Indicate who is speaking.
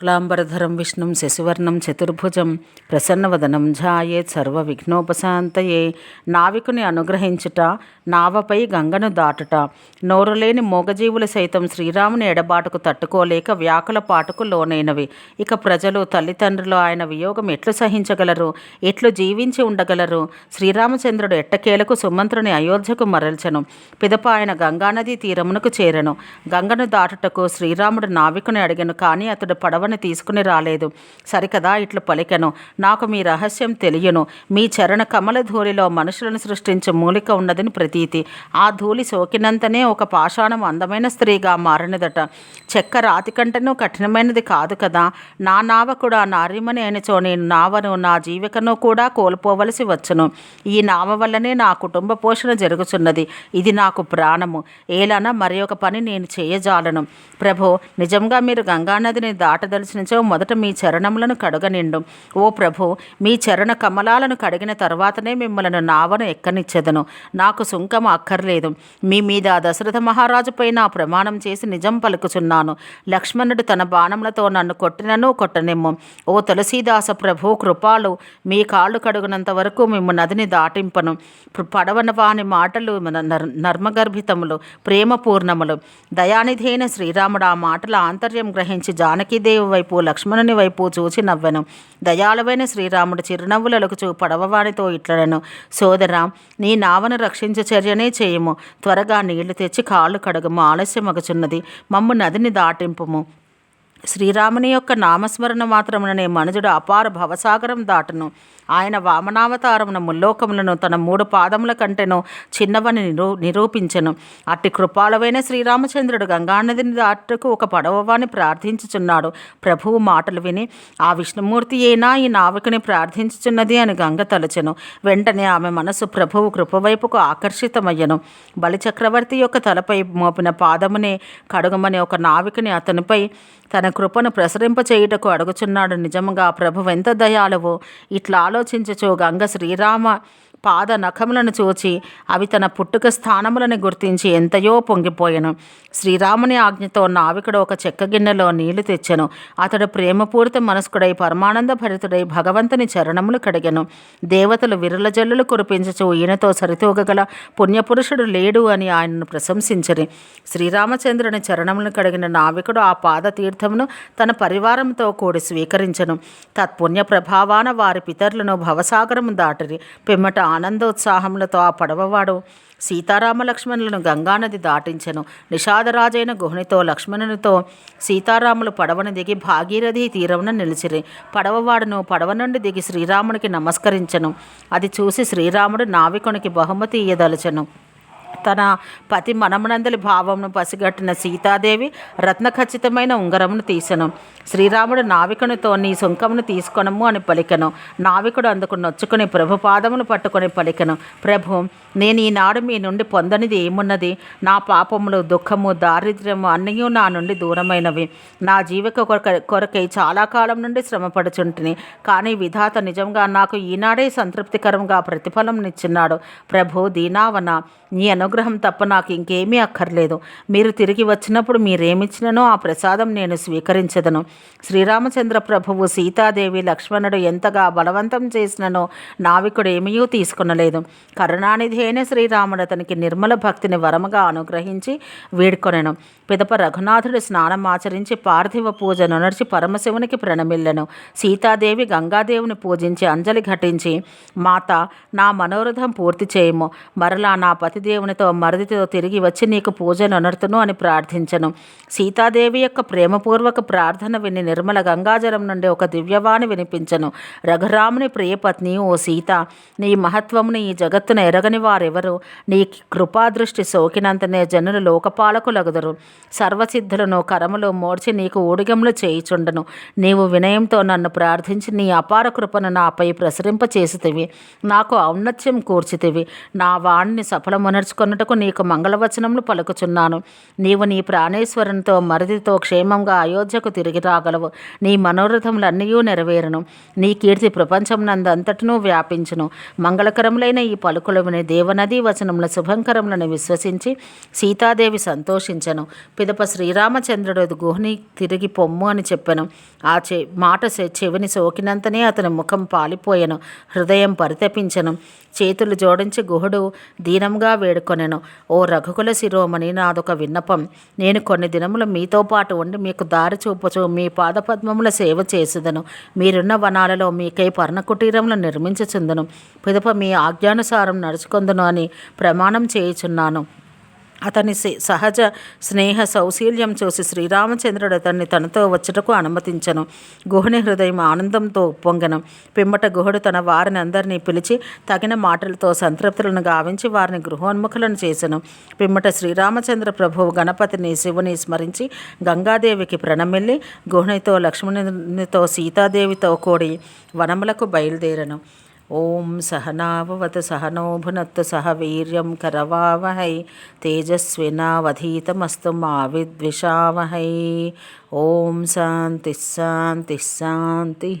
Speaker 1: శుక్లాంబరధరం విష్ణుం శశివర్ణం చతుర్భుజం ప్రసన్నవదనం ఝాయేత్ సర్వ విఘ్నోపశాంతయే నావికుని అనుగ్రహించుట నావపై గంగను దాటుట నోరులేని మోగజీవులు సైతం శ్రీరాముని ఎడబాటుకు తట్టుకోలేక వ్యాకుల పాటుకు లోనైనవి. ఇక ప్రజలు తల్లిదండ్రులు ఆయన వియోగం ఎట్లు సహించగలరు? ఎట్లు జీవించి ఉండగలరు? శ్రీరామచంద్రుడు ఎట్టకేలకు సుమంత్రుని అయోధ్యకు మరల్చెను. పిదప ఆయన గంగానదీ తీరమునకు చేరను. గంగను దాటుటకు శ్రీరాముడు నావికుని అడిగను కానీ అతడు పడవని తీసుకుని రాలేదు. సరికదా ఇట్లు పలికెను. నాకు మీ రహస్యం తెలియను. మీ చరణ కమల ధూళిలో మనుషులను సృష్టించే మూలిక ఉన్నదని ప్రతీతి. ఆ ధూళి సోకినంతనే ఒక పాషాణం అందమైన స్త్రీగా మారినదట. చెక్క రాతి కంటను కఠినమైనది కాదు కదా. నా నావ కూడా నార్యమని అయినచో నేను నావను నా జీవికను కూడా కోల్పోవలసి వచ్చును. ఈ నావ వల్లనే నా కుటుంబ పోషణ జరుగుతున్నది ఇది నాకు ప్రాణము. ఏలానా మరి ఒక పని నేను చేయజాలను. ప్రభో నిజంగా మీరు గంగానదిని దాటదలిచినచో మొదట మీ చరణములను కడగనిండు ఓ ప్రభు మీ చరణ కమలాలను కడిగిన తర్వాతనే మిమ్మలను నావను ఎక్కనిచ్చెదను. నాకు సుంకం అక్కర్లేదు. మీ మీద దశరథ మహారాజుపై నా ప్రమాణం చేసి నిజం పలుకుచున్నాను. లక్ష్మణుడు తన బాణములతో నన్ను కొట్టినను కొట్టనిమ్ము. ఓ తులసీదాస ప్రభు కృపాలు మీ కాళ్ళు కడుగునంత వరకు మేము నదిని దాటింపను. పడవన వాని మాటలు మన నర్- నర్మగర్భితములు ప్రేమపూర్ణములు. దయానిధైన శ్రీరాముడు ఆ మాటల ఆంతర్యం గ్రహించి జానకీదేవి వైపు లక్ష్మణుని వైపు చూచి నవ్వెను. దయాళువైన శ్రీరాముడు చిరునవ్వులకుచూ పడవవానితో ఇట్లడను సోదరా నీ నావను రక్షించే చర్యనే చేయము. త్వరగా నీళ్ళు తెచ్చి కాళ్ళు కడగము. ఆలస్యమగుచున్నది. మమ్ము నదిని దాటింపుము. శ్రీరాముని యొక్క నామస్మరణ మాత్రముననే మనుజుడు అపార భవసాగరం దాటను. ఆయన వామనావతారమున ముల్లోకములను తన మూడు పాదముల కంటెను చిన్నవని నిరూ నిరూపించను. అట్టి కృపాలవైన శ్రీరామచంద్రుడు గంగానదిని దాటుకు ఒక పడవవాని ప్రార్థించుచున్నాడు. ప్రభువు మాటలు విని ఆ విష్ణుమూర్తి ఏనా ఈ నావికుని ప్రార్థించుచున్నది? అని గంగ తలచెను. వెంటనే ఆమె మనసు ప్రభువు కృపవైపుకు ఆకర్షితమయ్యను. బలిచక్రవర్తి యొక్క తలపై మోపిన పాదమునే కడుగమని ఒక నావికుని అతనిపై తన కృపను ప్రసరింపచేయుటకు అడుగుచున్నాడు. నిజముగా ప్రభు ఎంత దయాలవో ఇట్లా ఆలోచించచో గంగ శ్రీరామ. పాద నఖములను చూచి అవి తన పుట్టుక స్థానములను గుర్తించి ఎంతయో పొంగిపోయాను. శ్రీరాముని ఆజ్ఞతో నావికుడు ఒక చెక్క గిన్నెలో నీళ్ళు తెచ్చెను. అతడు ప్రేమపూరిత మనస్కుడై పరమానంద భరితుడై భగవంతుని చరణములు కడిగెను. దేవతలు విరుల జల్లులు కురిపించచు ఈయనతో సరితూగగల పుణ్యపురుషుడు లేడు అని ఆయనను ప్రశంసించరి. శ్రీరామచంద్రుని చరణములు కడిగిన నావికుడు ఆ పాద తీర్థమును తన పరివారంతో కూడి స్వీకరించను. తత్పుణ్య ప్రభావాన వారి పితరులను భవసాగరము దాటిరి. పిమ్మట ఆనందోత్సాహములతో ఆ పడవవాడు సీతారామలక్ష్మణులను గంగానది దాటించెను. నిషాదరాజైన గుహనితో లక్ష్మణునితో సీతారాములు పడవను దిగి భాగీరథి తీరమున నిలిచిరి. పడవవాడును పడవ నుండి దిగి శ్రీరామునికి నమస్కరించెను. అది చూసి శ్రీరాముడు నావికునికి బహుమతి ఇయ్యదలచెను. తన పతి మనమునందలి భావమును పసిగట్టిన సీతాదేవి రత్న ఖచ్చితమైన ఉంగరమును తీసెను. శ్రీరాముడు నావికునితో నీ సుంకమును తీసుకొనము అని పలికెను. నావికుడు అందుకు నొచ్చుకుని ప్రభు పాదమును పట్టుకొని పలికెను. ప్రభు నేను ఈనాడు మీ నుండి పొందనిది ఏమున్నది? నా పాపములు దుఃఖము దారిద్ర్యము అన్నీ నా నుండి దూరమైనవి. నా జీవిక కొరక కొరకై చాలా కాలం నుండి శ్రమపడుచుంటిని. కానీ విధాత నిజంగా నాకు ఈనాడే సంతృప్తికరంగా ప్రతిఫలం నిచ్చిన్నాడు ప్రభు దీనావన నీ అనుగ్రహం తప్ప నాకు ఇంకేమీ అక్కర్లేదు. మీరు తిరిగి వచ్చినప్పుడు మీరేమిచ్చిననో ఆ ప్రసాదం నేను స్వీకరించదను. శ్రీరామచంద్ర ప్రభువు సీతాదేవి లక్ష్మణుడు ఎంతగా బలవంతం చేసిననో నావికుడు ఏమీ తీసుకొనలేదు. కరుణానిధి అయిన శ్రీరాముడు అతనికి నిర్మల భక్తిని వరముగా అనుగ్రహించి వేడుకొనెను. పిదప రఘునాథుడు స్నానం ఆచరించి పార్థివ పూజను నడిచి పరమశివునికి ప్రణమిల్లెను. సీతాదేవి గంగాదేవిని పూజించి అంజలి ఘటించి మాత నా మనోరథం పూర్తి చేయము. మరలా నా పతిదేవునితో మరదితో తిరిగి వచ్చి నీకు పూజను అనర్తును అని ప్రార్థించను. సీతాదేవి యొక్క ప్రేమపూర్వక ప్రార్థన విని నిర్మల గంగాజలం నుండి ఒక దివ్యవాణి వినిపించను. రఘురాముని ప్రియపత్ని ఓ సీత నీ మహత్వముని ఈ జగత్తును ఎరగని వారెవరు? నీ కృపాదృష్టి సోకినంతనే జనులు లోకపాలకులగుదరు. సర్వసిద్ధులను కరములు మోడ్చి నీకు ఊడిగములు చేయిచుండను. నీవు వినయంతో నన్ను ప్రార్థించి నీ అపార కృపను నాపై ప్రసరింపచేసితివి. నాకు ఔన్నత్యం కూర్చితివి. నా వాణ్ణి సఫలమునర్చుకొని చేర్చుకొనుటకు నీకు మంగళవచనములు పలుకుచున్నాను. నీవు నీ ప్రాణేశ్వరునితో మరిదితో క్షేమంగా అయోధ్యకు తిరిగి రాగలవు. నీ మనోరథములన్నీ నెరవేరును. నీ కీర్తి ప్రపంచమునందంతటను వ్యాపించును. మంగళకరములైన ఈ పలుకులు విని దేవనది వచనముల శుభంకరములను విశ్వసించి సీతాదేవి సంతోషించను. పిదప శ్రీరామచంద్రుడు గుహని తిరిగి పొమ్ము అని చెప్పెను. ఆ చె మాట చెవిని సోకినంతనే అతని ముఖం పాలిపోయెను. హృదయం పరితపించను. చేతులు జోడించి గుహుడు దీనంగా వేడుకొని వేడుకొనెను ఓ రఘుకుల శిరోమణి నాదొక విన్నపం. నేను కొన్ని దినములు మీతో పాటు ఉండి మీకు దారి చూపుచు మీ పాదపద్మముల సేవ చేసేదను. మీరున్న వనాలలో మీకై పర్ణకుటీరములు నిర్మించుచుందును. పిదప మీ ఆజ్ఞానుసారం నడుచుకొందును అని ప్రమాణం చేయుచున్నాను. అతని సహజ స్నేహ సౌశీల్యం చూసి శ్రీరామచంద్రుడు అతన్ని తనతో వచ్చుటకు అనుమతించను. గుహుని హృదయం ఆనందంతో ఉప్పొంగను. పిమ్మట గుహుడు తన వారిని అందరినీ పిలిచి తగిన మాటలతో సంతృప్తులను గావించి వారిని గృహోన్ముఖులను చేసెను. పిమ్మట శ్రీరామచంద్ర ప్రభువు గణపతిని శివుని స్మరించి గంగాదేవికి ప్రణమిల్లి గుహునితో లక్ష్మణునితో సీతాదేవితో కూడి వనములకు బయలుదేరను. ఓం సహనావవతు సహనోభునత్తు సహ వీర్యం కరవావహై తేజస్వినావధీతమస్తు మా విద్విషావహై ఓం శాంతి శాంతి శాంతి.